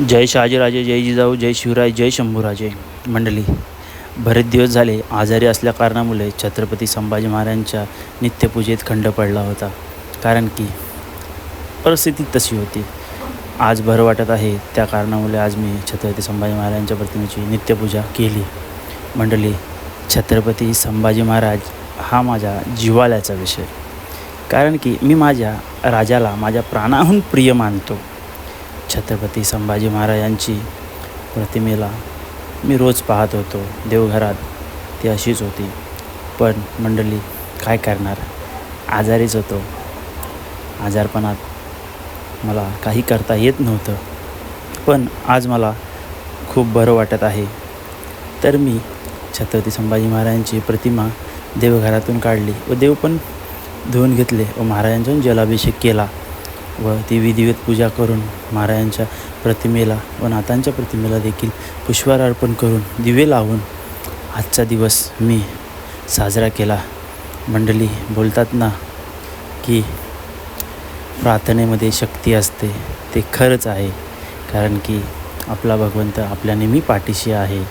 जय शहाजीराजे जय जिजाऊ जय शिवराय जय शंभूराजे. मंडळी बरेच दिवस झाले आजारी असल्या कारणामुळे छत्रपती संभाजी महाराजांच्या नित्यपूजेत खंड पडला होता. कारण की परिस्थिती तशी होती. आज भर वाटत आहे त्या कारणामुळे आज मी छत्रपती संभाजी महाराजांच्या प्रतिमेची नित्यपूजा केली. मंडळी छत्रपती संभाजी महाराज हा माझ्या जिवाल्याचा विषय. कारण की मी माझ्या राजाला माझ्या प्राणाहून प्रिय मानतो. छत्रपती संभाजी महाराजांची प्रतिमेला मी रोज पाहत होतो देवघरात. ती अशीच होती. पण मंडळी काय करणार? आजारीच होतो. आजारपणात मला काही करता येत नव्हतं. पण आज मला खूप बरं वाटत आहे. तर मी छत्रपती संभाजी महाराजांची प्रतिमा देवघरातून काढली व देव पण धुवून घेतले व महाराजांचा जलाभिषेक केला. व ती विधिवत पूजा करून महाराजांच्या प्रतिमेला व नातांच्या प्रतिमेला देखील पुष्पहार अर्पण करून दिवे लावून आजचा दिवस मी साजरा केला. मंडळी बोलतात ना की प्रार्थनेमध्ये शक्ती असते ते खरंच आहे. कारण की आपला भगवंत आपल्या नेहमी पाठीशी आहे.